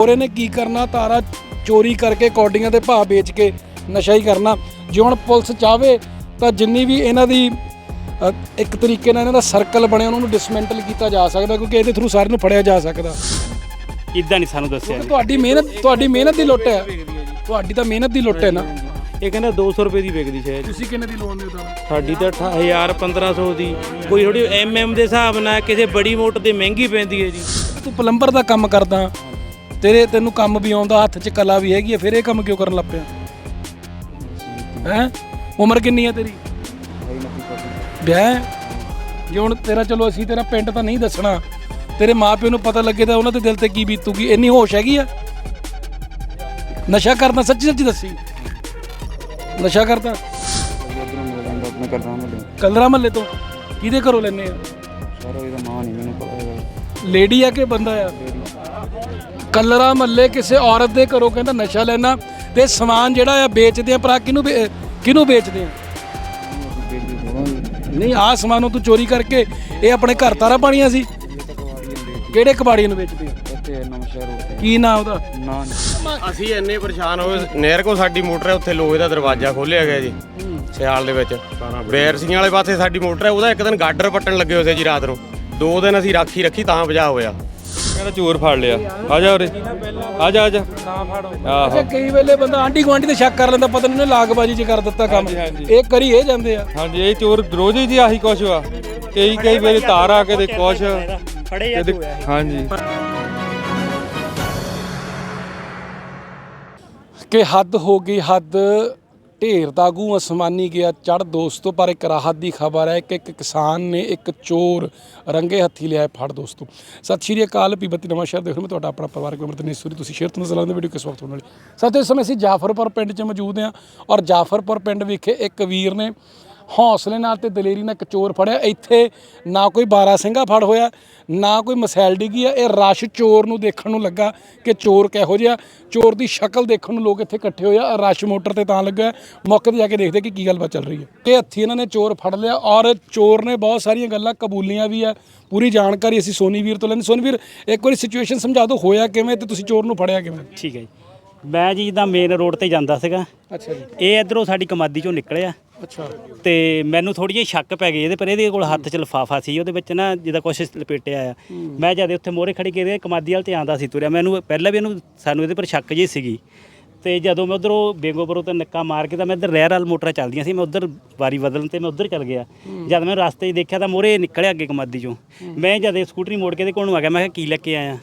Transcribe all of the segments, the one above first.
ਹੋਰ ਇਹਨੇ ਕੀ ਕਰਨਾ? ਤਾਰਾ ਚੋਰੀ ਕਰਕੇ ਕੌਡੀਆਂ ਦੇ ਭਾਅ ਵੇਚ ਕੇ ਨਸ਼ਾ ਹੀ ਕਰਨਾ। ਜੇ ਹੁਣ ਪੁਲਿਸ ਚਾਹਵੇ ਤਾਂ ਜਿੰਨੀ ਵੀ ਇਹਨਾਂ ਦੀ ਅ, ਇੱਕ ਤਰੀਕੇ ਨਾਲ ਇਹਨਾਂ ਦਾ ਸਰਕਲ ਬਣਿਆ ਉਹਨਾਂ ਨੂੰ ਡਿਸਮੈਂਟਲ ਕੀਤਾ ਜਾ ਸਕਦਾ ਕਿਉਂਕਿ ਇਹਦੇ ਥਰੂ ਸਾਰਿਆਂ ਨੂੰ ਫੜਿਆ ਜਾ ਸਕਦਾ। ਇਦਾਂ ਨਹੀਂ ਸਾਨੂੰ ਦੱਸਿਆ ਕਿਉਂਕਿ ਤੁਹਾਡੀ ਮਿਹਨਤ ਤੁਹਾਡੀ ਮਿਹਨਤ ਦੀ ਲੁੱਟ ਹੈ। ਤੁਹਾਡੀ ਤਾਂ ਮਿਹਨਤ ਦੀ ਲੁੱਟ ਹੈ ਨਾ। ਇਹ ਕਹਿੰਦਾ 200 ਰੁਪਏ ਦੀ ਵਿਕਦੀ ਸ਼ਾਇਦ। ਤੁਸੀਂ ਕਿੰਨੇ ਦੀ ਲੋਨ ਦਿਓ ਤਾਂ ਸਾਡੀ ਤਾਂ 1000 1500 ਦੀ। ਕੋਈ ਥੋੜੀ ਐਮਐਮ ਦੇ ਹਿਸਾਬ ਨਾਲ ਕਿਸੇ ਬੜੀ ਮੋਟਰ ਤੇ ਮਹਿੰਗੀ ਪੈਂਦੀ ਹੈ ਜੀ। ਤੂੰ ਪਲੰਬਰ ਦਾ ਕੰਮ ਕਰਦਾ। ਤੇਰੇ ਤੈਨੂੰ ਕੰਮ ਵੀ ਆਉਂਦਾ ਹੱਥ 'ਚ ਕਲਾ ਵੀ ਹੈਗੀ ਹੈ ਫਿਰ ਇਹ ਕੰਮ ਕਿਉਂ ਕਰਨ ਲੱਗ ਪਿਆ? ਹੈ? ਉਮਰ ਕਿੰਨੀ ਹੈ ਤੇਰੀ? ਵਿਆਹ ਹੈ? ਜੇ ਹੁਣ ਤੇਰਾ ਚਲੋ ਅਸੀਂ ਤੇਰਾ ਪਿੰਡ ਤਾਂ ਨਹੀਂ ਦੱਸਣਾ ਤੇਰੇ ਮਾਪਿਓ ਨੂੰ ਪਤਾ ਲੱਗੇ ਤਾਂ ਉਹਨਾਂ ਦੇ ਦਿਲ ਤੇ ਕੀ ਬੀਤੂਗੀ ਇੰਨੀ ਹੋਸ਼ ਹੈਗੀ ਆ? ਨਸ਼ਾ ਕਰਦਾ ਸੱਚੀ ਸੱਚੀ ਦੱਸੀ। ਨਸ਼ਾ ਕਰਦਾ? ਮਿਲ ਆਪਣੇ ਕਰਦਾ ਮੱਲੇ ਕਲਰਾ ਮਹੱਲੇ ਤੋਂ। ਕਿਹਦੇ ਘਰੋਂ ਲੈਨੇ ਆ? ਸਾਰਾ ਇਹਦਾ ਨਾਂ ਨਹੀਂ ਮੈਨੂੰ ਪਤਾ ਹੈਗਾ। ਲੇਡੀ ਆ ਕਿ ਬੰਦਾ ਆ? ਕਲਰਾ ਮੱਲੇ ਕਿਸੇ ਔਰਤ ਦੇ ਘਰੋਂ ਕਹਿੰਦਾ ਨਸ਼ਾ ਲੈਣਾ ਤੇ ਸਮਾਨ ਜਿਹੜਾ ਆ ਵੇਚਦੇ ਆ ਭਰਾ ਕਿਹਨੂੰ ਵੇ- ਕਿਹਨੂੰ ਵੇਚਦੇ ਆ? ਨਹੀਂ ਆਹ ਸਮਾਨੋਂ ਤੂੰ ਚੋਰੀ ਕਰਕੇ ਇਹ ਆਪਣੇ ਘਰ ਤਾਰਾ ਪਾਣੀਆਂ ਸੀ। ਕਿਹੜੇ ਕਬਾੜੀਆਂ ਨੂੰ ਵੇਚਦੇ ਆ? ਕੀ ਨਾਂ ਉਹਦਾ? ਅਸੀਂ ਇੰਨੇ ਪਰੇਸ਼ਾਨ ਹੋਏ ਨਹਿਰ ਕੋ ਸਾਡੀ ਮੋਟਰ ਹੈ ਉੱਥੇ ਲੋਹੇ ਦਾ ਦਰਵਾਜ਼ਾ ਖੋਲਿਆ ਗਿਆ ਜੀ ਸਿਆਲ ਦੇ ਵਿੱਚ। ਬੇਰਸੀਆਂ ਵਾਲੇ ਪਾਸੇ ਸਾਡੀ ਮੋਟਰ ਹੈ ਉਹਦਾ ਇੱਕ ਦਿਨ ਗਾਡਰ ਪੱਟਣ ਲੱਗੇ ਹੋਏ ਸੀ ਜੀ ਰਾਤ ਨੂੰ। ਦੋ ਦਿਨ ਅਸੀਂ ਰਾਖੀ ਰੱਖੀ ਤਾਂ ਬਚਾ ਹੋਇਆ। ਕਹਿੰਦਾ ਚੋਰ ਫੜ ਲਿਆ। ਆ ਜਾ ਉਰੇ। ਆ ਜਾ ਆ ਜਾ। ਆਹੋ। ਅੱਛਾ ਕਈ ਵੇਲੇ ਬੰਦਾ ਆਂਢੀ ਗੁਆਂਢੀ ਤੇ ਸ਼ੱਕ ਕਰ ਲੈਂਦਾ ਪਤਾ ਨਹੀਂ ਉਹਨੇ ਲਾਗਬਾਜੀ 'ਚ ਕਰ ਦਿੱਤਾ ਕੰਮ। ਇਹ ਕਰੀ ਇਹ ਜਾਂਦੇ ਆ। ਹਾਂਜੀ ਇਹ ਚੋਰ ਰੋਜ਼ ਹੀ ਜੀ ਆਹੀ ਕੁਛ ਵਾ। ਕਈ ਕਈ ਵਾਰੀ ਤਾਰ ਆ ਕੇ ਤੇ ਕੁਛ। ਫੜੇ ਆ ਕਦੇ- ਹਾਂਜੀ। ਕਿ ਹੱਦ ਹੋ ਗਈ ਹੱਦ ਢੇਰ ਦਾਗੂ ਅਸਮਾਨੀ ਗਿਆ। ਚੜ ਦੋਸਤੋ, ਪਰ ਇੱਕ ਰਾਹਤ ਦੀ ਖਬਰ ਹੈ ਕਿ ਇੱਕ ਕਿਸਾਨ ਨੇ ਇੱਕ ਚੋਰ ਰੰਗੇ ਹੱਥੀ ਲਿਆ ਫੜ ਦੋਸਤੋ। ਸਤਿ ਸ਼੍ਰੀ ਅਕਾਲ, ਪੀਬਤੀ ਨਵਾਂ ਸ਼ਹਿਰ ਦੇਖ ਰਹੇ ਮੈਂ ਤੁਹਾਡਾ ਆਪਣਾ ਪਰਿਵਾਰਕ ਮੈਂਬਰ ਤਨੀਸ਼ ਸੂਰੀ। ਤੁਸੀਂ ਸ਼ੇਅਰ ਤੋਂ ਨਜ਼ਰ ਆਉਂਦੇ ਵੀਡੀਓ ਕਿਸ ਵਕਤ ਹੋਣ ਵਾਲੀ। ਸਾਥੀਓ ਇਸ ਸਮੇਂ ਅਸੀਂ ਜਾਫਰਪੁਰ ਪਿੰਡ 'ਚ ਮੌਜੂਦ ਹਾਂ ਔਰ ਜਾਫਰਪੁਰ ਪਿੰਡ ਵਿਖੇ ਇੱਕ ਵੀਰ ਨੇ ਹੌਸਲੇ ਨਾਲ ਤੇ ਦਲੇਰੀ ਨਾਲ ਇੱਕ ਚੋਰ ਫੜਿਆ। ਇੱਥੇ ਨਾ ਕੋਈ 12 ਸਿੰਘਾ ਫੜ ਹੋਇਆ ਨਾ ਕੋਈ ਮਸੈਲ ਡਿੱਗੀ ਆ। ਇਹ ਰਸ਼ ਚੋਰ ਨੂੰ ਦੇਖਣ ਨੂੰ ਲੱਗਾ ਕਿ ਚੋਰ ਕਿਹੋ ਜਿਹਾ। ਚੋਰ ਦੀ ਸ਼ਕਲ ਦੇਖਣ ਨੂੰ ਲੋਕ ਇੱਥੇ ਇਕੱਠੇ ਹੋਏ ਆ। ਰਸ਼ ਮੋਟਰ ਤੇ ਤਾਂ ਲੱਗਾ ਮੌਕੇ ਤੇ ਜਾ ਕੇ ਦੇਖਦੇ ਕਿ ਕੀ ਗੱਲਬਾਤ ਚੱਲ ਰਹੀ ਹੈ। ਤੇ ਹੱਥੀ ਇਹਨਾਂ ਨੇ ਚੋਰ ਫੜ ਲਿਆ ਔਰ ਚੋਰ ਨੇ ਬਹੁਤ ਸਾਰੀਆਂ ਗੱਲਾਂ ਕਬੂਲੀਆਂ ਵੀ ਆ। ਪੂਰੀ ਜਾਣਕਾਰੀ ਅਸੀਂ ਸੋਨੀ ਵੀਰ ਤੋਂ ਲੈਣੀ ਸੋਨੀ ਵੀਰ ਇੱਕ ਵਾਰੀ ਸਿਚੁਏਸ਼ਨ ਸਮਝਾ ਦਿਓ ਹੋਇਆ ਕਿਵੇਂ ਤੇ ਤੁਸੀਂ ਚੋਰ ਨੂੰ ਫੜਿਆ ਕਿਵੇਂ? ਠੀਕ ਹੈ ਜੀ। ਮੈਂ ਜੀ ਜਿੱਦਾਂ ਮੇਨ ਰੋਡ ਤੇ ਜਾਂਦਾ ਸੀਗਾ। ਅੱਛਾ ਜੀ। ਇਹ ਇਧਰੋਂ ਸਾਡੀ ਕਮਾਦੀ ਚੋਂ ਨਿਕਲਿਆ। ਅੱਛਾ। ਤੇ ਮੈਨੂੰ ਥੋੜੀ ਜਿਹੀ ਸ਼ੱਕ ਪੈ ਗਈ ਇਹਦੇ ਪਰ ਇਹਦੇ ਕੋਲ ਹੱਥ 'ਚ ਲਫਾਫਾ ਸੀ ਉਹਦੇ ਵਿੱਚ ਨਾ ਜਿਹਦਾ ਕੁਛ ਲਪੇਟਿਆ ਆ। ਮੈਂ ਜਦ ਉੱਥੇ ਮੋਰੇ ਖੜੀ ਕੇ ਕਮਾਦੀ ਵਾਲ ਤੇ ਆਂਦਾ ਸੀ ਤੁਰਿਆ। ਮੈਨੂੰ ਪਹਿਲਾਂ ਵੀ ਇਹਨੂੰ ਸਾਨੂੰ ਇਹਦੇ ਪਰ ਸ਼ੱਕ ਜਿਹੀ ਸੀਗੀ। ਤੇ ਜਦੋਂ ਮੈਂ ਉਧਰੋਂ ਬੇਗੋਪੁਰੋਂ ਤੇ ਨੱਕਾ ਮਾਰ ਕੇ ਤਾਂ ਮੈਂ ਇੱਧਰ ਰਹਿਰ ਵਾਲ ਮੋਟਰਾਂ ਚੱਲਦੀਆਂ ਸੀ। ਮੈਂ ਉਧਰ ਵਾਰੀ ਬਦਲਣ ਤੇ ਮੈਂ ਉਧਰ ਚੱਲ ਗਿਆ। ਜਦ ਮੈਂ ਰਸਤੇ 'ਚ ਦੇਖਿਆ ਤਾਂ ਮੋਰੇ ਨਿਕਲਿਆ ਅੱਗੇ ਕਮਾਦੀ ਚੋਂ। ਮੈਂ ਜਦ ਇਹ ਸਕੂਟਰੀ ਮੋੜ ਕੇ ਇਹਦੇ ਕੋਲ ਨੂੰ ਆ ਗਿਆ ਮੈਂ ਕਿਹਾ ਕੀ ਲੈ ਕੇ ਆਇਆ?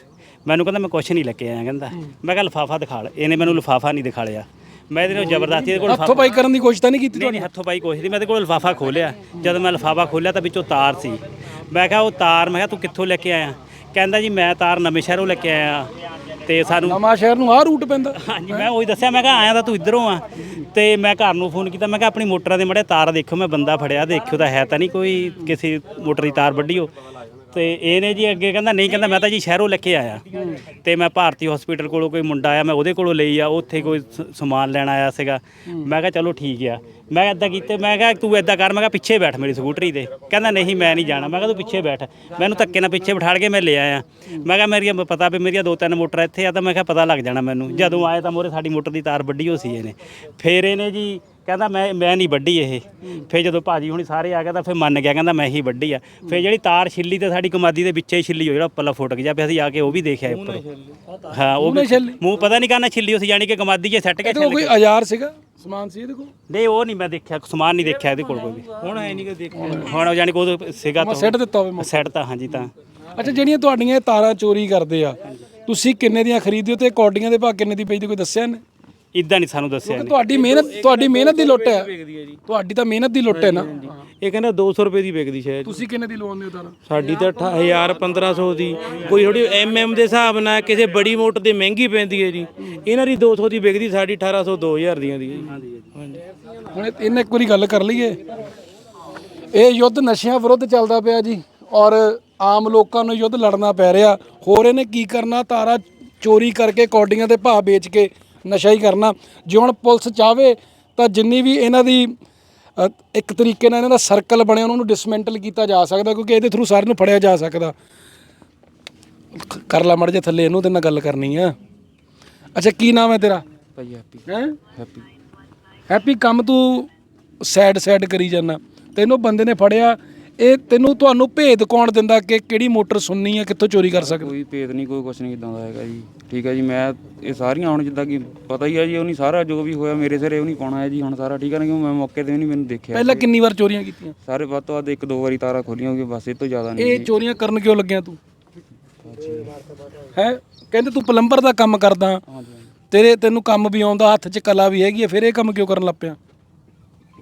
ਮੈਨੂੰ ਕਹਿੰਦਾ ਮੈਂ ਕੁਛ ਨਹੀਂ ਲੈ ਕੇ ਆਇਆ। ਕਹਿੰਦਾ ਮੈਂ ਕਿਹਾ ਲਫਾਫਾ ਦਿਖਾ ਲੈ। ਇਹਨੇ ਮੈਨੂੰ ਲਫਾਫਾ ਨਹੀਂ ਦਿਖਾ ਲਿਆ। ਮੈਂ ਇਹਦੇ ਨਾਲ ਜ਼ਬਰਦਸਤੀ ਇਹਦੇ ਕੋਲ ਹੱਥੋਂ ਪਾਈ ਕਰਨ ਦੀ ਕੋਸ਼ਿਸ਼ ਤਾਂ ਨਹੀਂ ਕੀਤੀ ਨਹੀਂ ਨਹੀਂ ਹੱਥੋਂ ਪਾਈ ਕੁਛ ਨਹੀਂ ਮੈਂ ਇਹਦੇ ਕੋਲ ਲਿਫਾਫਾ ਖੋਲਿਆ ਜਦੋਂ ਮੈਂ ਲਿਫਾਫਾ ਖੋਲਿਆ ਤਾਂ ਵਿੱਚੋਂ ਤਾਰ ਸੀ। ਮੈਂ ਕਿਹਾ ਉਹ ਤਾਰ ਮੈਂ ਕਿਹਾ ਤੂੰ ਕਿੱਥੋਂ ਲੈ ਕੇ ਆਇਆ? ਕਹਿੰਦਾ ਜੀ ਮੈਂ ਤਾਰ ਨਵੇਂ ਸ਼ਹਿਰੋਂ ਲੈ ਕੇ ਆਇਆ ਤੇ ਸਾਨੂੰ ਨਵਾਂ ਸ਼ਹਿਰ ਨੂੰ ਆਹ ਰੂਟ ਪੈਂਦਾ। ਹਾਂਜੀ ਮੈਂ ਉਹੀ ਦੱਸਿਆ ਮੈਂ ਕਿਹਾ ਆਇਆ ਤਾਂ ਤੂੰ ਇਧਰੋਂ ਆ। ਤੇ ਮੈਂ ਘਰ ਨੂੰ ਫੋਨ ਕੀਤਾ ਮੈਂ ਕਿਹਾ ਆਪਣੀ ਮੋਟਰਾਂ ਦੇ ਮੜੇ ਤਾਰ ਦੇਖੋ ਮੈਂ ਬੰਦਾ ਫੜਿਆ ਦੇਖਿਓ ਤਾਂ ਹੈ ਤਾਂ ਨਹੀਂ ਕੋਈ ਕਿਸੇ ਮੋਟਰ ਦੀ ਤਾਰ ਵੱਢੀ ਹੋ ਤੇ ਇਹਨੇ ਜੀ ਅੱਗੇ ਕਹਿੰਦਾ, ਨਹੀਂ ਕਹਿੰਦਾ, ਮੈਂ ਤਾਂ ਜੀ ਸ਼ਹਿਰੋਂ ਲੈ ਕੇ ਆਇਆ। ਤੇ ਮੈਂ ਭਾਰਤੀ ਹਸਪੀਟਲ ਕੋਲੋਂ ਕੋਈ ਮੁੰਡਾ ਆਇਆ, ਮੈਂ ਉਹਦੇ ਕੋਲੋਂ ਲਈ ਆ, ਉੱਥੇ ਕੋਈ ਸ- ਸਮਾਨ ਲੈਣ ਆਇਆ ਸੀਗਾ। ਮੈਂ ਕਿਹਾ, ਚਲੋ ਠੀਕ ਆ। ਮੈਂ ਇਦਾਂ ਕੀਤੇ, ਮੈਂ ਕਿਹਾ, ਤੂੰ ਇਦਾਂ ਕਰ, ਮੈਂ ਕਿਹਾ, ਪਿੱਛੇ ਬੈਠ ਮੇਰੀ ਸਕੂਟਰੀ ਤੇ। ਕਹਿੰਦਾ, ਨਹੀਂ, ਮੈਂ ਨਹੀਂ ਜਾਣਾ। ਮੈਂ ਕਿਹਾ, ਤੂੰ ਪਿੱਛੇ ਬੈਠ। ਮੈਨੂੰ ਧੱਕੇ ਨਾਲ ਪਿੱਛੇ ਬਿਠਾੜ ਕੇ ਮੈਂ ਲੈ ਆਇਆ। ਮੈਂ ਕਿਹਾ, ਮੇਰੀਆਂ ਪਤਾ ਵੀ ਮੇਰੀਆਂ ਦੋ ਤਿੰਨ ਮੋਟਰ ਇੱਥੇ ਆ, ਤਾਂ ਮੈਂ ਕਿਹਾ, ਪਤਾ ਲੱਗ ਜਾਣਾ ਮੈਨੂੰ। ਜਦੋਂ ਆਏ ਤਾਂ ਮੋਰੇ ਸਾਡੀ ਮੋਟਰ ਦੀ ਤਾਰ ਵੱਡੀ ਹੋ ਸੀ ਇਹਨੇ। ਫੇਰ ਇਹਨੇ ਜੀ ਕਹਿੰਦਾ ਮੈਂ ਮੈਂ ਨਹੀਂ ਵੱਢੀ ਇਹ। ਫਿਰ ਜਦੋਂ ਭਾਜੀ ਹੁਣੀ ਸਾਰੇ ਆ ਗਏ ਤਾਂ ਫਿਰ ਮੰਨ ਗਿਆ ਕਹਿੰਦਾ ਮੈਂ ਹੀ ਵੱਢੀ ਆ। ਫਿਰ ਜਿਹੜੀ ਤਾਰ ਛਿੱਲੀ ਤੇ ਸਾਡੀ ਕਮਾਦੀ ਦੇ ਵਿੱਚੇ ਹੀ ਛਿੱਲੀ ਹੋ ਜਿਹੜਾ ਪੱਲਾ ਫੁੱਟ ਗਿਆ ਫਿਰ ਅਸੀਂ ਆ ਕੇ ਉਹ ਵੀ ਦੇਖਿਆ ਉੱਪਰ। ਹਾਂ ਉਹ ਵੀ ਛਿੱਲੀ? ਮੂੰਹ ਪਤਾ ਨਹੀਂ ਕਾਹਨਾਂ ਛਿੱਲੀ ਉਸ ਜਾਨੀ ਕਿ ਕਮਾਦੀ 'ਚ ਸੱਟ ਕੇ ਕੋਲ ਕੋਈ ਆਜ਼ਾਰ ਸੀਗਾ? ਸਮਾਨ ਸੀ ਇਹਦੇ ਕੋਲ? ਨਹੀਂ ਉਹ ਨਹੀਂ ਮੈਂ ਦੇਖਿਆ ਸਮਾਨ ਨਹੀਂ ਦੇਖਿਆ ਇਹਦੇ ਕੋਲ ਕੋਈ ਵੀ। ਹੁਣ ਹੈ ਨਹੀਂ ਕਿ ਦੇਖ ਹੁਣ ਜਾਨੀ ਕਿ ਉਹ ਸੀਗਾ ਮੈਂ ਸਿੱਟ ਦਿੱਤਾ ਹੋਵੇ ਸੈੱਟ ਤਾਂ ਹਾਂਜੀ ਤਾਂ। ਅੱਛਾ ਜਿਹੜੀਆਂ ਤੁਹਾਡੀਆਂ ਤਾਰਾਂ ਚੋਰੀ ਕਰਦੇ ਆ ਤੁਸੀਂ ਕਿੰਨੇ ਦੀਆਂ ਖਰੀਦਦੇ ਹੋ ਤੇ ਕੌਡੀਆਂ ਦੇ ਭਾਅ ਕਿੰਨੇ ਦੀ ਪਈ ਦੀ ਕੋਈ ਦੱਸਿਆ ਨੇ ਇਦਾਂ ਨਹੀਂ ਸਾਨੂੰ ਦੱਸਿਆ ਕਿਉਂਕਿ ਤੁਹਾਡੀ ਮਿਹਨਤ ਤੁਹਾਡੀ ਮਿਹਨਤ ਦੀ ਲੁੱਟ ਹੈ। ਤੁਹਾਡੀ ਤਾਂ ਮਿਹਨਤ ਦੀ ਲੁੱਟ ਹੈ ਨਾ। ਇਹ ਕਹਿੰਦਾ 200 ਰੁਪਏ ਦੀ ਵਿਕਦੀ ਸ਼ਾਇਦ। ਤੁਸੀਂ ਕਿੰਨੇ ਦੀ ਲੋਨ ਦਿਓ ਤਾਰਾਂ? ਸਾਡੀ ਤਾਂ 1000 1500 ਦੀ। ਕੋਈ ਥੋੜੀ ਐਮਐਮ ਦੇ ਹਿਸਾਬ ਨਾਲ ਕਿਸੇ ਬੜੀ ਮੋਟਰ ਤੇ ਮਹਿੰਗੀ ਪੈਂਦੀ ਹੈ ਜੀ। ਇਹਨਾਂ ਦੀ 200 ਦੀ ਵਿਕਦੀ ਸਾਡੀ 1800 2000 ਦੀਆਂ ਦੀ ਹੈ ਜੀ। ਹੁਣ ਇਹ- ਇਹਨੇ ਇੱਕ ਵਾਰੀ ਗੱਲ ਕਰ ਲਈਏ। ਇਹ ਯੁੱਧ ਨਸ਼ਿਆਂ ਵਿਰੁੱਧ ਚੱਲਦਾ ਪਿਆ ਜੀ ਔਰ ਆਮ ਲੋਕਾਂ ਨੂੰ ਯੁੱਧ ਲੜਨਾ ਪੈ ਰਿਹਾ। ਹੋਰ ਇਹਨੇ ਕੀ ਕਰਨਾ? ਤਾਰਾ ਚੋਰੀ ਕਰਕੇ ਕੌਡੀਆਂ ਦੇ ਭਾਅ ਵੇਚ ਕੇ ਨਸ਼ਾ ਹੀ ਕਰਨਾ। ਜੇ ਹੁਣ ਪੁਲਿਸ ਚਾਹਵੇ ਤਾਂ ਜਿੰਨੀ ਵੀ ਇਹਨਾਂ ਦੀ ਅ, ਇੱਕ ਤਰੀਕੇ ਨਾਲ ਇਹਨਾਂ ਦਾ ਸਰਕਲ ਬਣਿਆ ਉਹਨਾਂ ਨੂੰ ਡਿਸਮੈਂਟਲ ਕੀਤਾ ਜਾ ਸਕਦਾ ਕਿਉਂਕਿ ਇਹਦੇ ਥਰੂ ਸਾਰਿਆਂ ਨੂੰ ਫੜਿਆ ਜਾ ਸਕਦਾ। ਕਰ ਲਾ ਮੜ ਜੇ ਥੱਲੇ ਇਹਨੂੰ ਤੇ ਨਾਲ ਗੱਲ ਕਰਨੀ ਆ। ਅੱਛਾ ਕੀ ਨਾਮ ਹੈ ਤੇਰਾ? ਭਾਈ ਹੈਪੀ। ਹੈ? ਹੈਪੀ। ਹੈਪੀ ਕੰਮ ਤੂੰ ਸੈਡ ਸੈਡ ਕਰੀ ਜਾਂਦਾ। ਤੈਨੂੰ ਬੰਦੇ ਨੇ ਫੜਿਆ ਇਹ ਤੈਨੂੰ ਤੁਹਾਨੂੰ ਭੇਦ ਕੌਣ ਦਿੰਦਾ ਕਿ ਕਿਹੜੀ ਮੋਟਰ ਸੁਣਨੀ ਹੈ ਕਿੱਥੋਂ ਚੋਰੀ ਕਰ ਸਕਦਾ? ਕੋਈ ਭੇਦ ਨਹੀਂ ਕੋਈ ਕੁਛ ਨਹੀਂ ਇਦਾਂ ਦਾ ਹੈਗਾ ਜੀ। ਠੀਕ ਹੈ ਜੀ ਮੈਂ ਇਹ ਸਾਰੀਆਂ ਹੁਣ ਜਿੱਦਾਂ ਕਿ ਪਤਾ ਹੀ ਹੈ ਜੀ ਉਹਨੀ ਸਾਰਾ ਜੋ ਵੀ ਹੋਇਆ ਮੇਰੇ ਸਿਰੇ ਉਹ ਨਹੀਂ ਪਾਉਣਾ ਹੈ ਜੀ ਹੁਣ ਸਾਰਾ ਠੀਕ ਹੈ ਨਾ ਕਿਉਂ ਮੈਂ ਮੌਕੇ ਤੇ ਵੀ ਨਹੀਂ ਮੈਨੂੰ ਦੇਖਿਆ ਪਹਿਲਾਂ ਕਿੰਨੀ ਵਾਰ ਚੋਰੀਆਂ ਕੀਤੀਆਂ? ਸਾਰੇ ਵੱਧ ਤੋਂ ਵੱਧ ਇੱਕ ਦੋ ਵਾਰੀ ਤਾਰਾਂ ਖੋਲੀਆਂ ਹੋਗੀਆਂ ਬਸ ਇਹ ਤੋਂ ਜ਼ਿਆਦਾ ਨਹੀਂ ਇਹ ਚੋਰੀਆਂ ਕਰਨ ਕਿਉਂ ਲੱਗਿਆ ਤੂੰ? ਹੈ ਕਹਿੰਦੇ ਤੂੰ ਪਲੰਬਰ ਦਾ ਕੰਮ ਕਰਦਾ। ਹਾਂਜੀ ਹਾਂਜੀ। ਤੇਰੇ ਤੈਨੂੰ ਕੰਮ ਵੀ ਆਉਂਦਾ ਹੱਥ 'ਚ ਕਲਾ ਵੀ ਹੈਗੀ ਹੈ ਫਿਰ ਇਹ ਕੰਮ ਕਿਉਂ ਕਰਨ ਲੱਗ ਪਿਆ?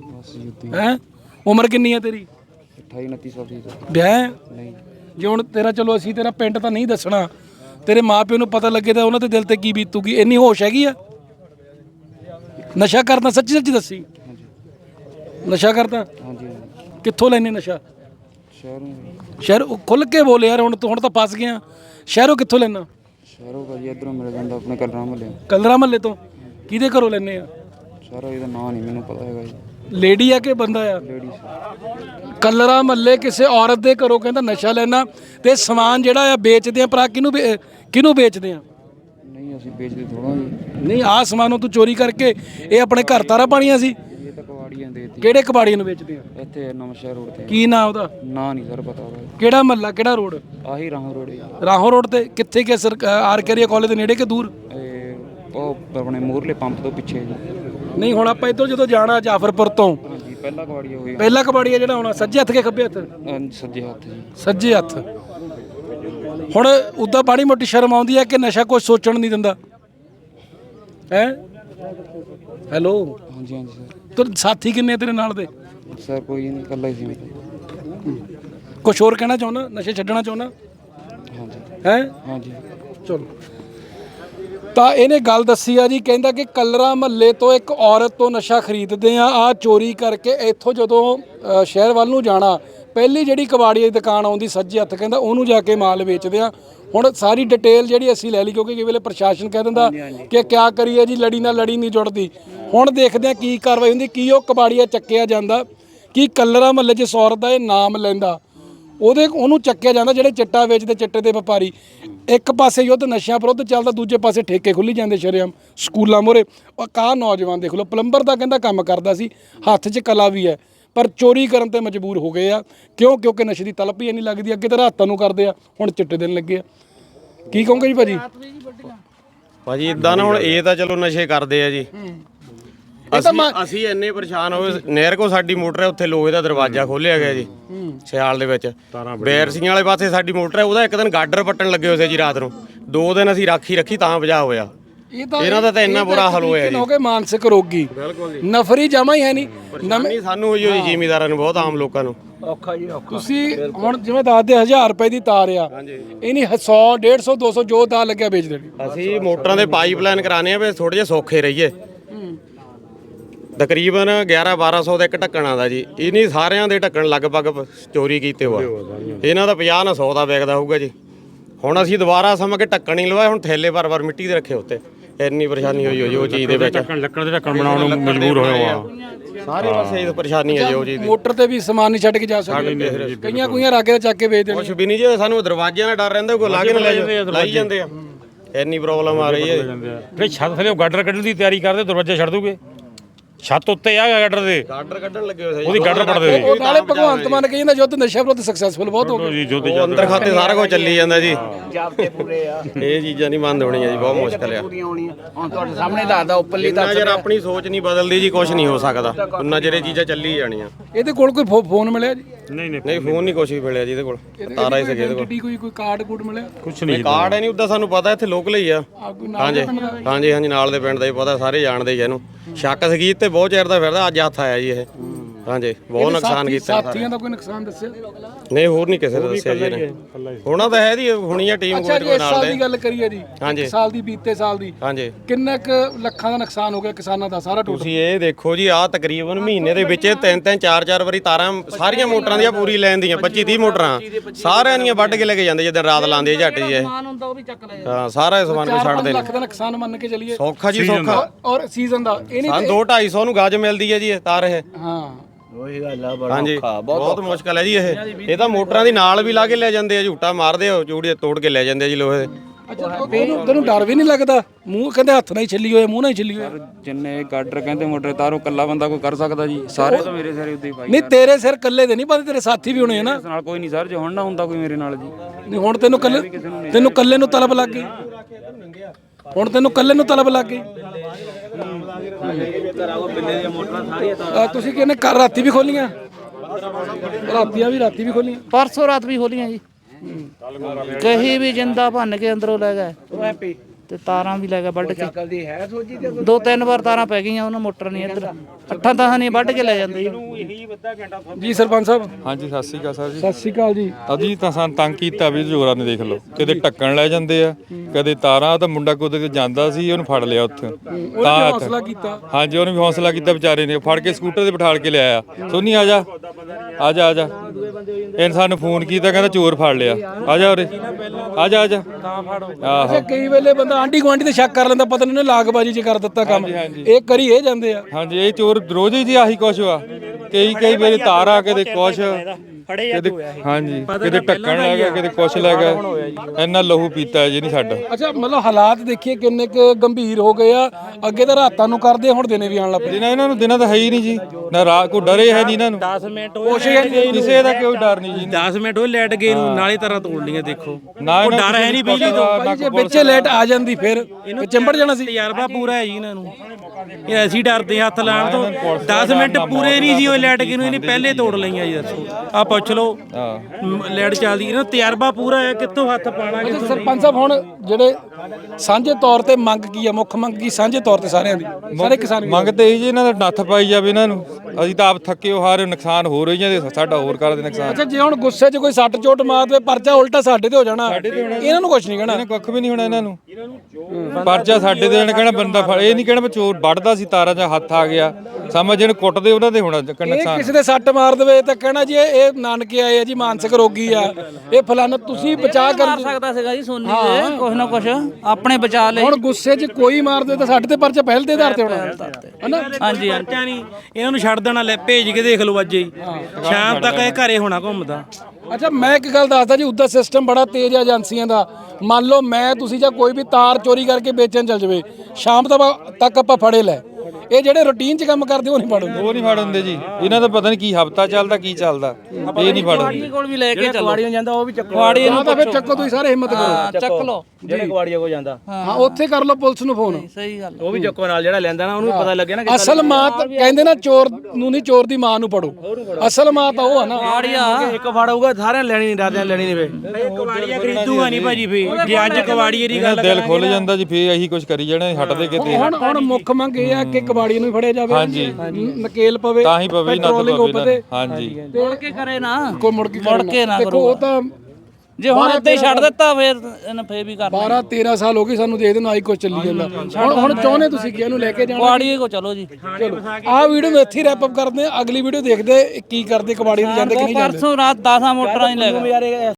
ਬਸ ਜੀ। ਹੈ। ਉਮਰ ਕਿੰਨੀ ਹੈ ਤੇਰੀ? 28 29 ਸਾਲ ਦੀ ਤਾਂ ਵਿਆਹ ਹੈ? ਨਹੀਂ। ਜੇ ਹੁਣ ਤੇਰਾ ਚਲੋ ਅਸੀਂ ਤੇਰਾ ਪਿੰਡ ਤਾਂ ਨਹੀਂ ਦੱਸਣਾ ਤੇਰੇ ਮਾਪਿਓ ਨੂੰ ਪਤਾ ਲੱਗੇ ਤਾਂ ਉਹਨਾਂ ਦੇ ਦਿਲ ਤੇ ਕੀ ਬੀਤੂਗੀ ਇੰਨੀ ਹੋਸ਼ ਹੈਗੀ ਆ? ਨਸ਼ਾ ਕਰਦਾ ਸੱਚੀ ਸੱਚੀ ਦੱਸੀ ਨਸ਼ਾ ਕਰਦਾ? ਹਾਂਜੀ ਹਾਂਜੀ। ਕਿੱਥੋਂ ਲੈਨੇ ਨਸ਼ਾ? ਸ਼ਹਿਰੋਂ ਸ਼ਹਿਰ ਖੁੱਲ ਕੇ ਬੋਲ ਯਾਰ ਹੁਣ ਤੂੰ ਹੁਣ ਤਾਂ ਫਸ ਗਿਆ। ਸ਼ਹਿਰੋਂ ਕਿੱਥੋਂ ਲੈਣਾ ਸ਼ਹਿਰੋਂ ਭਾਜੀ ਇਧਰੋਂ ਮਿਲ ਜਾਂਦਾ ਆਪਣੇ ਕਲਰਾਂ ਮਹੱਲੇ ਕਲਰਾ ਮਹੱਲੇ ਤੋਂ। ਕਿਹਦੇ ਘਰੋਂ ਲੈਨੇ ਆ? ਸਾਰਾ ਇਹਦਾ ਨਾਂ ਨਹੀਂ ਮੈਨੂੰ ਪਤਾ ਹੈਗਾ ਜੀ। ਲੇਡੀ ਆ ਕਿ ਬੰਦਾ ਆ? ਕਲਰਾ ਮਹੱਲੇ ਕਿਸੇ ਔਰਤ ਦੇ ਘਰੋਂ ਕਹਿੰਦਾ ਨਸ਼ਾ ਲੈਣਾ ਤੇ ਸਮਾਨ ਜਿਹੜਾ ਆ ਵੇਚਦੇ ਆ ਭਰਾ ਕਿਹਨੂੰ ਵੇ- ਕਿਹਨੂੰ ਵੇਚਦੇ ਆ? ਨਹੀਂ ਅਸੀਂ ਵੇਚਦੇ ਥੋੜਾ ਜੀ। ਨਹੀਂ ਆ ਸਮਾਨੋਂ ਤੂੰ ਚੋਰੀ ਕਰਕੇ ਇਹ ਆਪਣੇ ਘਰ ਤਾਰਾ ਪਾਣੀਆਂ ਸੀ। ਇਹ ਤਾਂ ਕਵਾੜੀਆਂ ਦੇਤੀ ਕਿਹੜੇ ਕਬਾੜੀਆਂ ਨੂੰ ਵੇਚਦੇ ਆ? ਇੱਥੇ ਸ਼ਹਿਰ ਰੋਡ ਤੇ। ਕੀ ਨਾਂ ਉਹਦਾ? ਨਾਂ ਨਹੀਂ ਸਰ ਪਤਾ ਉਹਦਾ। ਕਿਹੜਾ ਮਹੱਲਾ ਕਿਹੜਾ ਰੋਡ? ਆਹੀ ਰਾਹੋਂ ਰੋਡ ਜੀ। ਰਾਹੋਂ ਰੋਡ ਤੇ ਕਿੱਥੇ ਕਿ ਸਰ ਆਰ ਕੈਰੀਆ ਕਾਲਜ ਦੇ ਨੇੜੇ ਕਿ ਦੂਰ? ਇਹ ਉਹ ਆਪਣੇ ਮੂਰਲੇ ਪੰਪ ਤੋਂ ਪਿੱਛੇ ਜੀ। ਨਹੀਂ ਹੁਣ ਆਪਾਂ ਇੱਧਰ ਜਦੋਂ ਜਾਣਾ ਜਾਫਰਪੁਰ ਤੋਂ। ਹਾਂਜੀ ਪਹਿਲਾ ਕਵਾੜੀਆ ਹੋਈ ਪਹਿਲਾ ਕਬਾੜੀਆ ਜਿਹੜਾ ਹੋਣਾ ਸੱਜੇ ਹੱਥ ਕੇ ਖੱਬੇ ਹੱਥ? ਸੱਜੇ ਹੱਥ ਜੀ। ਸੱਜੇ ਹੱਥ। ਹੁਣ ਉਦਾਂ ਬਾੜੀ ਮੋਟੀ ਸ਼ਰਮ ਆਉਂਦੀ ਹੈ ਕਿ ਨਸ਼ਾ ਕੁਝ ਸੋਚਣ ਨਹੀਂ ਦਿੰਦਾ। ਹੈ? ਹੈਲੋ? ਹਾਂਜੀ ਹਾਂਜੀ ਸਰ। ਤੇ ਸਾਥੀ ਕਿੰਨੇ ਤੇਰੇ ਨਾਲ ਦੇ? ਸਰ ਕੋਈ ਨਹੀਂ ਇਕੱਲਾ ਹੀ ਸੀ ਮੈਂ ਤਾਂ। ਕੁਝ ਹੋਰ ਕਹਿਣਾ ਚਾਹੁੰਦਾ? ਨਸ਼ੇ ਛੱਡਣਾ ਚਾਹੁੰਦਾ? ਹਾਂਜੀ। ਹੈ? ਹਾਂਜੀ। ਚਲੋ। ਤਾਂ ਇਹਨੇ ਗੱਲ ਦੱਸੀ ਆ ਜੀ ਕਹਿੰਦਾ ਕਿ ਕਲਰਾ ਮਹੱਲੇ ਤੋਂ ਇੱਕ ਔਰਤ ਤੋਂ ਨਸ਼ਾ ਖਰੀਦਦੇ ਆ ਆ ਚੋਰੀ ਕਰਕੇ ਇੱਥੋਂ ਜਦੋਂ ਸ਼ਹਿਰ ਵੱਲ ਨੂੰ ਜਾਣਾ ਪਹਿਲੀ ਜਿਹੜੀ ਕਬਾੜੀ ਦੀ ਦੁਕਾਨ ਆਉਂਦੀ ਸੱਜੇ ਹੱਥ ਕਹਿੰਦਾ ਉਹਨੂੰ ਜਾ ਕੇ ਮਾਲ ਵੇਚਦੇ ਆ। ਹੁਣ ਸਾਰੀ ਡਿਟੇਲ ਜਿਹੜੀ ਅਸੀਂ ਲੈ ਲਈ ਕਿਉਂਕਿ ਕਈ ਵੇਲੇ ਪ੍ਰਸ਼ਾਸਨ ਕਹਿ ਦਿੰਦਾ ਕਿ ਕਿਆ ਕਰੀਏ ਜੀ ਲੜੀ ਨਾਲ ਲੜੀ ਨਹੀਂ ਜੁੜਦੀ। ਹੁਣ ਦੇਖਦੇ ਆ ਕੀ ਕਾਰਵਾਈ ਹੁੰਦੀ ਕੀ ਉਹ ਕਬਾੜੀਆ ਚੱਕਿਆ ਜਾਂਦਾ ਕੀ ਕਲਰਾ ਮਹੱਲੇ 'ਚ ਔਰਤ ਦਾ ਇਹ ਨਾਮ ਲੈਂਦਾ। ਉਹਦੇ ਉਹਨੂੰ ਚੱਕਿਆ ਜਾਂਦਾ ਜਿਹੜੇ ਚਿੱਟਾ ਵੇਚਦੇ ਚਿੱਟੇ ਦੇ ਵਪਾਰੀ। ਇੱਕ ਪਾਸੇ ਯੁੱਧ ਨਸ਼ਿਆਂ ਵਿਰੁੱਧ ਚੱਲਦਾ ਦੂਜੇ ਪਾਸੇ ਠੇਕੇ ਖੁੱਲੀ ਜਾਂਦੇ ਸ਼ਰੇਆਮ ਸਕੂਲਾਂ ਮੋਰੇ ਉਹ ਕਾ ਨੌਜਵਾਨ ਦੇਖ ਲਓ ਪਲੰਬਰ ਦਾ ਕਹਿੰਦਾ ਕੰਮ ਕਰਦਾ ਸੀ ਹੱਥ 'ਚ ਕਲਾ ਵੀ ਹੈ ਪਰ ਚੋਰੀ ਕਰਨ ਤੇ ਮਜਬੂਰ ਹੋ ਗਏ ਆ। ਕਿਉਂ? ਕਿਉਂਕਿ ਨਸ਼ੇ ਦੀ ਤਲਪ ਹੀ ਨਹੀਂ ਲੱਗਦੀ ਅੱਗੇ ਤਾਂ ਰਾਤਾਂ ਨੂੰ ਕਰਦੇ ਆ ਹੁਣ ਚਿੱਟੇ ਦਿਨ ਲੱਗੇ ਆ। ਕੀ ਕਹੋਗੇ ਜੀ ਭਾਜੀ? ਭਾਜੀ ਇਦਾਂ ਨਾ ਹੁਣ ਇਹ ਤਾਂ ਚਲੋ ਨਸ਼ੇ ਕਰਦੇ ਆ ਜੀ। ਅਸੀਂ ਅਸੀਂ ਇੰਨੇ ਪਰੇਸ਼ਾਨ ਹੋ ਗਏ। ਨਹਿਰ ਕੋ ਸਾਡੀ ਮੋਟਰ ਹੈ ਉੱਥੇ ਲੋਹੇ ਦਾ ਦਰਵਾਜ਼ਾ ਖੋਲਿਆ ਗਿਆ ਜੀ ਸਿਆਲ ਦੇ ਵਿੱਚ। ਬੈਰਸੀਆਂ ਵਾਲੇ ਪਾਸੇ ਸਾਡੀ ਮੋਟਰ ਹੈ ਉਹਦਾ ਇੱਕ ਦਿਨ ਗਾਡਰ ਪੱਟਣ ਲੱਗੇ ਹੋਏ ਸੀ ਜੀ ਰਾਤ ਨੂੰ। ਦੋ ਦਿਨ ਅਸੀਂ ਰਾਖੀ ਰੱਖੀ ਤਾਂ ਬਚਾ ਹੋਇਆ। ਇਹ ਤਾਂ ਇਹਨਾਂ ਦਾ ਤਾਂ ਇੰਨਾ ਬੁਰਾ ਹਾਲ ਹੋਇਆ ਜੀ। ਗਏ ਮਾਨਸਿਕ ਰੋਗੀ। ਨਫਰੀ ਜਮਾ ਹੀ ਹੈ ਨਹੀਂ। ਨਹੀਂ ਸਾਨੂੰ ਹੋਈ ਹੋਈ ਜ਼ਿਮੀਦਾਰਾਂ ਨੂੰ ਬਹੁਤ ਆਮ ਲੋਕਾਂ ਨੂੰ। ਤੁਸੀਂ ਹੁਣ ਜਿਵੇਂ ਦੱਸਦੇ 1000 ਰੁਪਏ ਦੀ ਤਾਰ ਆ। ਇਹਨੀ 100 150 200 ਜੋ ਤਾਰ ਲੱਗਿਆ ਵੇਚ ਦੇਣੀ। ਅਸੀਂ ਮੋਟਰਾਂ ਦੇ ਪਾਈਪਲਾਈਨ ਕਰਾਣੇ ਆ ਵੀ ਥੋੜੇ ਜਿਹਾ ਸੌਖੇ ਰਹੀਏ। ਤਕਰੀਬਨ 11 1200 ਦਾ ਇੱਕ ਢੱਕਣ ਆਉਂਦਾ ਜੀ। ਇਹਨੀ ਸਾਰਿਆਂ ਦੇ ਢੱਕਣ ਲਗਭਗ ਚੋਰੀ ਕੀਤੇ ਹੋਆ ਇਹਨਾਂ ਦਾ 50 ਨਾ 100 ਦਾ ਵਿਕਦਾ ਹੋਊਗਾ ਜੀ। ਹੁਣ ਅਸੀਂ ਦੁਬਾਰਾ ਸਮਝ ਕੇ ਢੱਕਣ ਹੀ ਲਵਾਏ ਹੁਣ ਥੈਲੇ ਭਰ-ਭਰ ਮਿੱਟੀ ਦੇ ਰੱਖੇ ਉੱਤੇ। ਇੰਨੀ ਪਰੇਸ਼ਾਨੀ ਹੋਈ ਹੋਈ ਉਹ ਚੀਜ਼ ਦੇ ਵਿੱਚ। ਲੱਕੜ ਦੇ ਢੱਕਣ ਬਣਾਉਣ ਨੂੰ ਮਜਬੂਰ ਹੋਇਆ ਵਾ। ਸਾਰੇ ਪਾਸੇ ਇਹ ਪਰੇਸ਼ਾਨੀ ਹੈ ਜੀ ਉਹ ਚੀਜ਼ ਦੀ। ਮੋਟਰ ਤੇ ਵੀ ਸਮਾਨ ਨਹੀਂ ਛੱਡ ਕੇ ਜਾ ਸਕਦੇ। ਕਈਆਂ ਕੁਈਆਂ ਰਾਗੇ ਤੇ ਚੱਕ ਕੇ ਵੇਚ ਦੇਣੀ। ਕੁਛ ਵੀ ਨਹੀਂ ਜੀ ਸਾਨੂੰ ਦਰਵਾਜ਼ਿਆਂ ਦਾ ਡਰ ਰਹਿੰਦਾ ਕੋਈ ਲਾ ਕੇ ਨਾ ਲੈ ਲਾਈ ਜਾਂਦੇ ਆ। ਇੰਨੀ ਪ੍ਰੋਬਲਮ ਆ ਰਹੀ ਹੈ ਫਿਰ ਛੱਤ ਥੱਲੇ ਗਾਡਰ ਕੱਢਣ ਦੀ ਤਿਆਰੀ ਕਰਦੇ ਦਰਵਾਜ਼ਾ ਛੱਡ ਦੂਗੇ। ਛੱਤ ਉੱਤੇ ਆ ਗਾਡਰ ਦੇ। ਗਾਡਰ ਕੱਢਣ ਲੱਗੇ ਹੋਏ ਸੀ। ਉਹਦੀ ਗਾਡਰ ਪੜਦੇ ਦੇ ਉਹ ਨਾਲੇ ਭਗਵੰਤ ਮਾਨ ਕਹੀ ਜਾਂਦਾ ਯੁੱਧ ਨਸ਼ਾ ਵਿਰੁੱਧ ਸਕਸੈਸਫੁਲ ਬਹੁਤ ਹੋ ਗਏ। ਜੀ ਜੋਤ ਉਹ ਅੰਦਰ ਖਾਤੇ ਸਾਰਾ ਕੁਝ ਚੱਲੀ ਜਾਂਦਾ ਜੀ। ਇਹ ਚੀਜ਼ਾਂ ਨਹੀਂ ਬੰਦ ਹੋਣੀਆਂ ਜੀ ਬਹੁਤ ਮੁਸ਼ਕਲ ਆ। ਹੁਣ ਤੁਹਾਡੇ ਸਾਹਮਣੇ ਦੱਸਦਾ ਉੱਪਰਲੀ ਜਿੰਨਾ ਚਿਰ ਆਪਣੀ ਸੋਚ ਨਹੀਂ ਬਦਲਦੀ ਜੀ ਕੁਝ ਨਹੀਂ ਹੋ ਸਕਦਾ। ਉਹਨਾਂ ਇਹ ਚੀਜ਼ਾਂ ਚੱਲੀ ਜਾਣੀਆਂ। ਇਹਦੇ ਕੋਲ ਕੋਈ ਫੋਨ ਮਿਲਿਆ ਜੀ? ਨਹੀਂ ਨਹੀਂ ਨਹੀਂ ਫੋਨ ਨਹੀਂ ਕੁਛ ਵੀ ਮਿਲਿਆ ਜੀ ਇਹਦੇ ਕੋਲ ਤਾਰਾ ਹੀ ਸਕੇ ਇਹਦੇ ਕੋਲ। ਕੋਈ ਕੋਈ ਕਾਰਡ ਕੂਡ ਮਿਲਿਆ? ਕੁਛ ਨਹੀਂ ਕਾਰਡ ਹੈ ਨਹੀਂ ਉਦਾਂ ਸਾਨੂੰ ਪਤਾ ਇੱਥੇ ਲੋਕਲ ਹੀ ਆ। ਆ ਕੋਈ ਨਾਲ ਹਾਂਜੀ ਹਾਂਜੀ ਹਾਂਜੀ ਨਾਲ ਦੇ ਪਿੰਡ ਦਾ ਹੀ ਪਤਾ ਸਾਰੇ ਜਾਣਦੇ ਹੀ ਆ ਇਹਨੂੰ। ਸ਼ੱਕ ਸਗੀਤ ਤੇ ਬਹੁਤ ਚਿਰ ਦਾ ਫਿਰਦਾ ਅੱਜ ਹੱਥ ਆਇਆ ਜੀ ਇਹ। ਹਾਂਜੀ ਬਹੁਤ ਨੁਕਸਾਨ ਕੀਤਾ ਸਾਥੀਆਂ ਦਾ ਕੋਈ ਨੁਕਸਾਨ ਦੱਸਿਆ? ਨਹੀਂ ਹੋਰ ਨਹੀਂ ਕਿਸੇ ਦਾ ਦੱਸਿਆ ਜੀ ਇਹਨੇ। ਹੋਣਾ ਤਾਂ ਹੈ ਜੀ ਹੋਣੀ ਆ ਟੀਮ ਅੱਛਾ ਕੋਈ ਜੀ ਇਸ ਨਾਲ ਸਾਲ ਦੇ। ਦੀ ਗੱਲ ਕਰੀਏ ਜੀ। ਹਾਂਜੀ। ਇੱਕ ਸਾਲ ਦੀ ਬੀਤੇ ਸਾਲ ਦੀ। ਹਾਂਜੀ। ਕਿੰਨਾ ਕੁ ਲੱਖਾਂ ਦਾ ਨੁਕਸਾਨ ਹੋ ਗਿਆ ਕਿਸਾਨਾਂ ਦਾ ਸਾਰਾ ਟੋਟਲ ਤੁਸੀਂ ਇਹ ਦੇਖੋ ਜੀ ਆ ਤਕਰੀਬਨ ਮਹੀਨੇ ਦੇ ਵਿੱਚ ਤਿੰਨ ਤਿੰਨ ਚਾਰ ਚਾਰ ਵਾਰੀ ਤਾਰਾਂ ਸਾਰੀਆਂ ਮੋਟਰਾਂ ਦੀਆਂ ਪੂਰੀ ਲੈਣ ਦੀਆਂ 25 30 ਮੋਟਰਾਂ। ਸਾਰਿਆਂ ਦੀਆਂ ਵੱਢ ਕੇ ਲੈ ਕੇ ਜਾਂਦੇ ਜਦੋਂ ਰਾਤ ਲਾਉਂਦੇ ਆ ਝੱਟ ਜੀ ਇਹ। ਹਾਂ ਸਾਰਾ ਇਹ ਸਮਾਨ ਨੂੰ ਛੱਡਦੇ ਨੇ ਲੱਖ ਦਾ ਨੁਕਸਾਨ ਮੰਨ ਕੇ ਚੱਲੀਏ। ਸੌਖਾ ਜੀ ਸੌਖਾ। ਔਰ ਸੀਜ਼ਨ ਦਾ ਇਹ ਨਹੀਂ ਸਾਨੂੰ 2 250 ਨੂੰ ਗਾਜ ਮਿਲਦੀ ਹੈ ਜੀ ਇਹ ਤਾਰ ਇਹ। ਹਾਂ। ਹਾਂਜੀ। ਬਹੁਤ ਮੁਸ਼ਕਲ ਹੈ ਜੀ ਇਹ। ਇਹ ਤਾਂ ਮੋਟਰਾਂ ਦੀ ਨਾਲ ਵੀ ਲਾ ਕੇ ਲੈ ਜਾਂਦੇ ਆ ਝੂਟਾ ਮਾਰਦੇ ਆ ਚੂੜੀ ਤੋੜ ਕੇ ਲੈ ਜਾਂਦੇ ਆ ਜੀ ਲੋਹੇ ਦੇ। ਤੈਨੂੰ ਤੈਨੂੰ ਡਰ ਵੀ ਨਹੀਂ ਲੱਗਦਾ? ਮੂੰਹ ਕਹਿੰਦੇ ਹੱਥ ਨਾਲ ਹੀ ਛਿੱਲੀ ਹੋਏ ਮੂੰਹ ਨਾਲ ਹੀ ਛਿੱਲੀ ਹੋਏ। ਜਿੰਨੇ ਗਾਡਰ ਕਹਿੰਦੇ ਮੋਟਰ ਤਾਰੋ ਕੱਲਾ ਬੰਦਾ ਕੋਈ ਕਰ ਸਕਦਾ ਜੀ? ਸਾਰੇ ਤਾਂ ਮੇਰੇ ਸਿਰੇ ਉੱਤੇ ਹੀ ਪਾਈ ਨਹੀਂ ਤੇਰੇ ਸਿਰ ਕੱਲੇ ਦੇ ਨਹੀਂ ਪਤਾ ਤੇਰੇ ਸਾਥੀ ਵੀ ਹੋਣੇ ਆ ਨਾ। ਇਸ ਨਾਲ ਕੋਈ ਨਹੀਂ ਸਰ ਜੇ ਹੁਣ ਨਾ ਹੁੰਦਾ ਕੋਈ ਮੇਰੇ ਨਾਲ ਜੀ। ਨਹੀਂ ਹੁਣ ਤੈਨੂੰ ਕੱਲੇ ਤੈਨੂੰ ਕੱਲੇ ਨੂੰ ਤਲਬ ਲੱਗ ਗਈ। ਹੁਣ ਤੈਨੂੰ ਕੱਲੇ ਨੂੰ ਤਲਬ ਲੱਗ ਗਈ। ਤੁਸੀਂ ਕਹਿੰਦੇ ਕੱਲ ਰਾਤੀ ਵੀ ਖੋਲੀਆਂ ਰਾਤੀਆਂ ਵੀ ਰਾਤੀ ਵੀ ਖੋਲੀਆਂ ਪਰਸੋਂ ਰਾਤ ਵੀ ਖੋਲੀਆਂ ਜੀ। ਕਹੀ ਵੀ ਜਿੰਦਾ ਭੰਨ ਕੇ ਅੰਦਰੋਂ ਲੈ ਗਏ। ਤੇ ਤਾਰਾਂ ਵੀ ਲੈ ਗਏ ਵੱਢ ਕੇ। ਦੋ ਤਿੰਨ ਵਾਰ ਤਾਰਾਂ ਪੈ ਗਈਆਂ ਉਹਨਾਂ ਮੋਟਰ ਨਹੀਂ ਇੱਧਰ। ਅੱਠਾਂ ਤਾਂ ਨਹੀਂ ਵੱਢ ਕੇ ਲੈ ਜਾਂਦੇ ਜੀ ਜੀ ਸਰਪੰਚ ਸਾਹਿਬ। ਹਾਂਜੀ ਸਤਿ ਸ਼੍ਰੀ ਅਕਾਲ ਸਰ ਜੀ। ਸਤਿ ਸ਼੍ਰੀ ਅਕਾਲ ਜੀ। ਅਜੀ ਤਾਂ ਸਾਨੂੰ ਤੰਗ ਕੀਤਾ ਵੀ ਜੋਰਾਂ ਨੇ ਦੇਖ ਲਓ। ਕਦੇ ਢੱਕਣ ਲੈ ਜਾਂਦੇ ਆ ਕਦੇ ਤਾਰਾਂ ਤਾਂ ਮੁੰਡਾ ਕੋਦੇ ਤੇ ਜਾਂਦਾ ਸੀ ਉਹਨੂੰ ਫੜ ਲਿਆ ਉੱਥੇ। ਤਾਂ ਹੌਸਲਾ ਕੀਤਾ। ਹਾਂਜੀ ਉਹਨੇ ਵੀ ਹੌਸਲਾ ਕੀਤਾ ਵਿਚਾਰੇ ਨੇ। ਫੜ ਕੇ ਸਕੂਟਰ ਤੇ ਬਿਠਾਲ ਕੇ ਲਿਆਇਆ। ਸੋਨੀ ਆ ਜਾ। ਆ ਜਾ ਆ ਜਾ। ਇਹਨੇ ਸਾਨੂੰ ਫੋਨ ਕੀਤਾ ਕਹਿੰਦਾ ਚੋਰ ਫੜ ਲਿਆ। ਆ ਜਾ ਉਰੇ। ਆ ਜਾ ਆ ਜਾ। ਆਹੋ। ਅੱਛਾ ਕਈ ਵੇਲੇ ਬੰਦਾ ਆਂਢੀ ਗੁਆਂਢੀ ਤੇ ਸ਼ੱਕ ਕਰ ਲੈਂਦਾ ਪਤਾ ਨਹੀਂ ਉਹਨੇ ਲਾਗਬਾਜੀ ਚ ਕਰ ਦਿੱਤਾ ਕੰਮ। ਇਹ ਕਰੀ ਇਹ ਜਾਂਦੇ ਆ। ਹਾਂਜੀ ਇਹ ਚੋਰ ਰੋਜ਼ ਹੀ ਜੀ ਆਹੀ ਕੁਛ ਆ ਕਈ ਕਈ ਵਾਰੀ ਤਾਰ ਆ ਕਦੇ ਕੁਛ। ਫੜੇ ਜਾ ਕਦੇ ਹਾਂਜੀ ਕਦੇ ਢੱਕਣ ਲੈ ਗਿਆ ਕਦੇ ਕੁਛ ਲੈ ਗਿਆ। ਇੰਨਾ ਲਹੂ ਪੀਤਾ ਜੀ ਨਹੀਂ ਸਾਡਾ। ਅੱਛਾ ਮਤਲਬ ਹਾਲਾਤ ਦੇਖੀਏ ਕਿੰਨੇ ਕੁ ਗੰਭੀਰ ਹੋ ਗਏ ਆ ਅੱਗੇ ਤਾਂ ਰਾਤਾਂ ਨੂੰ ਕਰਦੇ ਹੁਣ ਦਿਨੇ ਵੀ ਆਉਣ ਲੱਗ ਪਏ। ਦਿਨਾਂ ਇਹਨਾਂ ਨੂੰ ਦਿਨਾਂ ਤਾਂ ਹੈ ਹੀ ਨਹੀਂ ਜੀ। ਨਾ ਰਾਤ ਕੋ ਡਰੇ ਹੈ ਨਹੀਂ ਇਹਨਾਂ ਨੂੰ। 10 ਮਿੰਟ ਹੋਏ ਕਿਸੇ ਦਾ ਕੋਈ ਡਰ ਨਹੀਂ ਜੀ। 10 ਮਿੰਟ ਹੋਏ ਲੈਟ ਗਏ ਨੂੰ ਨਾਲੇ ਤਰ੍ਹਾਂ ਤੋੜ ਲਈਆਂ ਦੇਖੋ। ਨਾ ਇਹਨਾਂ ਡਰ ਹੈ ਨਹੀਂ ਬਿਜਲੀ ਤੋਂ। ਭਾਈ ਜੇ ਵਿੱਚੇ ਲਾਈਟ ਆ ਜਾਂਦੀ ਫਿਰ ਚੰਬੜ ਜਾਣਾ ਸੀ। ਤਜਰਬਾ ਪੂਰਾ ਹੈ ਜੀ ਇਹਨਾਂ ਨੂੰ। ਇਹ ਅਸੀਂ ਡਰਦੇ ਹੱਥ ਲਾਣ ਤੋਂ। 10 ਮਿੰਟ ਪੂਰੇ ਨਹੀਂ ਸੀ ਉਹ ਲੈਟ ਗਏ ਨੂੰ ਇਹਨੇ ਪਹਿਲੇ ਤੋੜ ਲਈਆਂ ਜੀ ਦੱਸੋ। ਆ ਪੁੱਛ ਲਓ। ਲੈਟ ਚੱਲਦੀ ਇਹਨਾਂ ਨੂੰ ਤਜਰਬਾ ਪੂਰਾ ਹੈ ਕਿੱਥੋਂ ਹੱਥ ਪਾਣਾ ਅੱਛਾ ਸਰਪੰਚ ਸਾਹਿਬ ਹੁਣ ਜਿਹੜੇ ਸਾਂਝੇ ਤੌਰ ਤੇ ਮੰਗ ਕੀ ਆ ਮੁੱਖ ਮੰਗ ਕੀ ਸਾਂਝੇ ਤੌਰ ਤੇ ਸਾਰਿਆਂ ਦੀ? ਸਾਰੇ ਕਿਸਾਨ ਵੀਰ। ਮੰਗਤੇ ਹੀ ਜੀ ਇਹਨਾਂ ਦਾ ਨੱਥ ਪਾਈ ਜਾਵੇ ਇਹਨਾਂ ਨੂੰ। ਅਸੀਂ ਤਾਂ ਆਪ ਥੱਕੇ ਹੋ ਹਾਰੇ ਨੁਕਸਾਨ ਹੋ ਰਹੀ ਜਾਂਦੇ ਸਾਡਾ ਹੋਰ ਕਰਦੇ ਨੁਕਸਾਨ? ਅੱਛਾ ਜੇ ਹੁਣ ਗੁੱਸੇ 'ਚ ਕੋਈ ਸੱਟ ਚੋਟ ਮਾਰ ਦੇਵੇ ਪਰਚਾ ਉਲਟਾ ਸਾਡੇ ਤੇ ਹੋ ਜਾਣਾ। ਇਹਨਾਂ ਨੂੰ ਕੁਝ ਨਹੀਂ ਕਹਿਣਾ। ਇਹਨਾਂ ਕੱਖ ਵੀ ਨਹੀਂ ਹੋਣਾ ਇਹਨਾਂ ਨੂੰ। ਪਰਚਾ ਸਾਡੇ ਦੇ ਕਹਿਣਾ ਬੰਦਾ ਫੜ। ਇਹ ਨਹੀਂ ਕਹਿਣਾ ਵੀ ਚੋਰ ਵੱਢਦਾ ਸੀ ਤਾਰਾਂ 'ਚ ਹੱਥ ਆ ਗਿਆ। ਸਮਝ ਜਿਹਨੂੰ ਕੁੱਟਦੇ ਉਹਨਾਂ ਦੇ ਹੋਣਾ ਇਹ ਨੁਕਸਾਨ। ਕਿਸੇ ਦੇ ਸੱਟ ਮਾਰ ਦੇਵੇ ਤਾਂ ਕਹਿਣਾ ਜੀ ਇਹ ਇਹ ਨਾਨਕੇ ਆਏ ਆ ਜੀ ਮਾਨਸਿਕ ਰੋਗੀ ਆ। ਇਹ ਫਲਾਣਾ ਤੁਸੀਂ ਬਚਾ ਕਰ ਸਕਦਾ ਸੀਗਾ ਜੀ ਸੋਨੀ ਦੇ ਕੁਛ ਨਾ ਕੁਛ। ਆਪਣੇ ਬਚਾ ਲਏ ਹੁਣ ਗੁੱਸੇ 'ਚ ਕੋਈ ਮਾਰ ਦੇ ਤਾਂ ਸਾਡੇ ਤੇ ਪਰਚਾ ਪਹਿਲ ਦੇ ਆਧਾਰ ਤੇ ਹੋਣਾ। ਹਨਾ? ਹਾਂਜੀ ਪਰਚਾ ਨਹੀਂ। ਇਹਨਾਂ ਨੂੰ ਛੱਡ ਦੇਣਾ ਲੈ ਭੇਜ ਕੇ ਦੇਖ ਲਓ ਅੱਜ ਹੀ। ਸ਼ਾਮ ਤੱਕ ਇਹ ਘਰੇ ਹੋਣਾ ਘੁੰਮਦਾ। ਅੱਛਾ ਮੈਂ ਇੱਕ ਗੱਲ ਦੱਸਦਾ ਜੀ ਉੱਧਰ ਸਿਸਟਮ ਬੜਾ ਤੇਜ਼ ਆ ਏਜੰਸੀਆਂ ਦਾ। ਮੰਨ ਲਓ ਮੈਂ ਤੁਸੀਂ ਜਾਂ ਕੋਈ ਵੀ ਤਾਰ ਚੋਰੀ ਕਰਕੇ ਵੇਚਣ ਚੱਲ ਜਵੇ ਸ਼ਾਮ ਤੱਕ ਆਪਾਂ ਫੜੇ ਲੈ। ਇਹ ਜਿਹੜੇ ਰੁਟੀਨ 'ਚ ਕੰਮ ਕਰਦੇ ਉਹ ਨਹੀਂ ਫੜਦੇ। ਉਹ ਨਹੀਂ ਫੜ ਹੁੰਦੇ ਜੀ। ਇਹਨਾਂ ਦਾ ਪਤਾ ਨਹੀਂ ਕੀ ਹਫਤਾ ਚੱਲਦਾ ਕੀ ਚੱਲਦਾ। ਇਹ ਨਹੀਂ ਫੜ ਹੁੰਦੇ ਕੋਲ ਵੀ ਲੈ ਕੇ ਚੱਲੋ। ਕੁਆੜੀਆਂ ਜਾਂਦਾ ਉਹ ਵੀ ਚੱਕੋ। ਕੁਆੜੀ ਹਾਂ ਤਾਂ ਫਿਰ ਚੱਕੋ ਤੁਸੀਂ ਸਾਰੇ ਹਿੰਮਤ ਕਰੋ। ਹਾਂ, ਚੱਕ ਲਓ। ਜਿਹੜੇ ਕੁਆੜੀਆਂ ਕੋ ਜਾਂਦਾ। ਹਾਂ ਉੱਥੇ ਕਰ ਲਓ ਪੁਲਿਸ ਨੂੰ ਫੋਨ। ਸਹੀ ਗੱਲ ਉਹ ਵੀ ਚੱਕੋ ਨਾਲ ਜਿਹੜਾ ਲੈਂਦਾ ਨਾ ਉਹਨੂੰ ਵੀ ਪਤਾ ਲੱਗੇ ਨਾ ਕਿ ਅਸਲ ਮਾਂ ਤਾਂ ਕਹਿੰਦੇ ਨਾ ਚੋਰ ਨੂੰ ਨਹੀਂ ਚੋਰ ਦੀ ਮਾਂ ਨੂੰ ਪੜੋ ਅਸਲ ਮਾਂ ਤਾਂ ਉਹ ਆ ਨਾ। ਕੁਆੜੀਆ। ਇੱਕ ਫੜ ਆਊਗਾ ਸਾਰਿਆਂ ਨੇ ਲੈਣੀ ਨਹੀਂ ਡਰਦਿਆਂ ਲੈਣੀ ਨਹੀਂ ਵੇ ਕੁਆੜੀਆਂ ਖਰੀਦੂਗਾ ਨਹੀਂ ਭਾਜੀ ਫੇ ਜੇ ਅੱਜ ਕੁਆੜੀਏ ਦੀ ਗੱਲ ਦਿਲ ਖੁੱਲ ਜਾਂਦਾ ਜੀ ਫੇਰ ਇਹੀ ਕੁਝ ਕਰੀ ਜਾਣੇ ਹਟਦੇ ਕਿਤੇ। ਹੁਣ ਹੁਣ ਮੁੱਖ ਮੰਗ ਇਹ ਆ ਕਿ ਕਬਾੜੀ ਨੂੰ ਵੀ ਫੜਿਆ ਜਾਵੇ। ਹਾਂਜੀ। ਨਕੇਲ ਪਵੇ ਤਾਂ ਹੀ ਪਵੇ ਨੱਦ ਪੈਟਰੋਲਿੰਗ ਪਵੇ ਨਾ। ਹਾਂਜੀ। ਮੁੜ ਕੇ ਕਰੇ ਨਾ? ਕੋ ਮੁੜ ਕੇ ਮੁੜ ਕੇ ਨਾ ਦੇਖੋ ਉਹ ਤਾਂ ਜੇ ਹੁਣ ਏਦਾਂ ਹੀ ਛੱਡ ਦਿੱਤਾ ਫਿਰ ਇਹਨੇ ਫੇਰ ਵੀ ਕਰਨਾ 12 13 ਸਾਲ ਹੋ ਗਏ ਸਾਨੂੰ ਦੇਖਦੇ ਨੂੰ ਆਈ ਕੁਝ ਚੱਲੀ ਜਾਂਦਾ। ਹੁਣ ਹੁਣ ਚਾਹੁੰਦੇ ਤੁਸੀਂ ਕਿ ਇਹਨੂੰ ਲੈ ਕੇ ਜਾਣਾ। ਕੁਆੜੀਏ ਕੋ ਚਲੋ ਜੀ। ਚਲੋ। ਆਹ ਵੀਡੀਓ ਨੂੰ ਇੱਥੇ ਰੈਪ ਅਪ ਕਰਦੇ ਆ ਅਗਲੀ ਵੀਡੀਓ ਦੇਖਦੇ ਕੀ ਕਰਦੇ ਕਬਾੜੀ ਨੂੰ ਜਾਂਦੇ ਕਿ ਨਹੀਂ ਜਾਂਦੇ। ਪਰਸੋਂ ਰਾਤ 10 ਮੋਟਰਾਂ ਹੀ ਲੈ ਗਏ